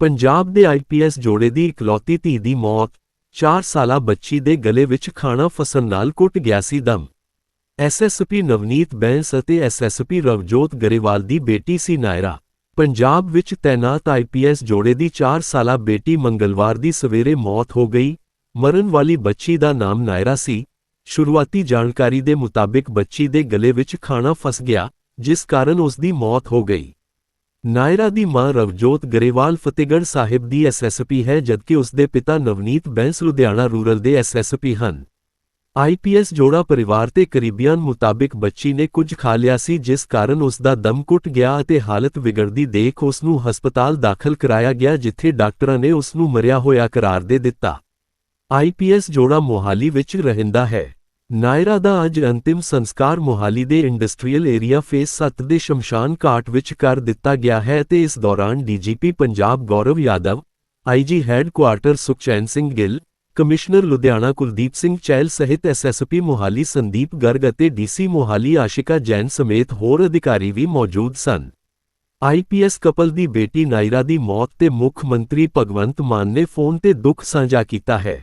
ਪੰਜਾਬ ਦੇ ਆਈਪੀਐਸ ਜੋੜੇ ਦੀ ਇਕਲੌਤੀ ਧੀ ਦੀ ਮੌਤ 4 ਸਾਲਾ ਬੱਚੀ ਦੇ ਗਲੇ ਵਿੱਚ ਖਾਣਾ ਫਸਣ ਨਾਲ ਕੁੱਟ ਗਿਆ ਸੀ ਦਮ। ਐਸਐਸਪੀ ਨਵਨੀਤ ਬੈਂਸ ਅਤੇ ਐਸਐਸਪੀ ਰਵਜੋਤ ਗਰੇਵਾਲ ਦੀ ਬੇਟੀ ਸੀ ਨਾਇਰਾ। ਪੰਜਾਬ ਵਿੱਚ ਤੈਨਾਤ ਆਈਪੀਐਸ ਜੋੜੇ ਦੀ 4 ਸਾਲਾ ਬੇਟੀ ਮੰਗਲਵਾਰ ਦੀ ਸਵੇਰੇ ਮੌਤ ਹੋ ਗਈ ਮਰਨ ਵਾਲੀ ਬੱਚੀ ਦਾ ਨਾਮ ਨਾਇਰਾ ਸੀ। ਸ਼ੁਰੂਆਤੀ ਜਾਣਕਾਰੀ ਦੇ ਮੁਤਾਬਿਕ ਬੱਚੀ ਦੇ ਗਲੇ ਵਿੱਚ ਖਾਣਾ ਫਸ ਗਿਆ, ਜਿਸ ਕਾਰਨ ਉਸ ਦੀ ਮੌਤ ਹੋ ਗਈ। ਨਾਇਰਾ ਦੀ ਮਾਂ ਰਵਜੋਤ ਗਰੇਵਾਲ ਫਤਿਹਗੜ੍ਹ ਸਾਹਿਬ ਦੀ ਐਸਐਸਪੀ ਹੈ, ਜਦਕਿ ਉਸ ਦੇ ਪਿਤਾ ਨਵਨੀਤ ਬੈਂਸ ਲੁਧਿਆਣਾ ਰੂਰਲ ਦੇ ਐਸਐਸਪੀ ਹਨ। ਆਈਪੀਐਸ ਜੋੜਾ ਪਰਿਵਾਰ ਤੇ ਕਰੀਬੀਆਂ ਮੁਤਾਬਿਕ ਬੱਚੀ ਨੇ ਕੁਝ ਖਾ ਲਿਆ ਸੀ, ਜਿਸ ਕਾਰਨ ਉਸ ਦਾ ਦਮ ਘੁੱਟ ਗਿਆ ਅਤੇ ਹਾਲਤ ਵਿਗੜਦੀ ਦੇਖ ਉਸ ਨੂੰ ਹਸਪਤਾਲ ਦਾਖਲ ਕਰਾਇਆ ਗਿਆ, ਜਿੱਥੇ ਡਾਕਟਰਾਂ ਨੇ ਉਸ ਨੂੰ ਮਰਿਆ ਹੋਇਆ ਕਰਾਰ ਦੇ ਦਿੱਤਾ। ਆਈਪੀਐਸ ਜੋੜਾ ਮੋਹਾਲੀ ਵਿੱਚ ਰਹਿੰਦਾ ਹੈ। ਨਾਇਰਾ ਦਾ ਅੱਜ ਅੰਤਿਮ ਸੰਸਕਾਰ ਮੋਹਾਲੀ ਦੇ ਇੰਡਸਟਰੀਅਲ ਏਰੀਆ ਫੇਸ 7 ਦੇ ਸ਼ਮਸ਼ਾਨ ਘਾਟ ਵਿੱਚ ਕਰ ਦਿੱਤਾ ਗਿਆ ਹੈ ਤੇ ਇਸ ਦੌਰਾਨ DGP Punjab Gaurav Yadav IG headquarters Sukhchain Singh Gill, commissioner Ludhiana Kuldeep Singh Chahal ਸਹਿਤ ਐਸਐਸਪੀ ਮੋਹਾਲੀ ਸੰਦੀਪ ਗਰਗ ਅਤੇ ਡੀਸੀ ਮੋਹਾਲੀ ਆਸ਼ਿਕਾ ਜੈਨ ਸਮੇਤ ਹੋਰ ਅਧਿਕਾਰੀ ਵੀ ਮੌਜੂਦ ਸਨ। ਆਈਪੀਐਸ ਕਪਲ ਦੀ ਬੇਟੀ ਨਾਇਰਾ ਦੀ ਮੌਤ ਤੇ ਮੁੱਖ ਮੰਤਰੀ ਭਗਵੰਤ ਮਾਨ ਨੇ ਫੋਨ ਤੇ ਦੁੱਖ ਸਾਂਝਾ ਕੀਤਾ ਹੈ।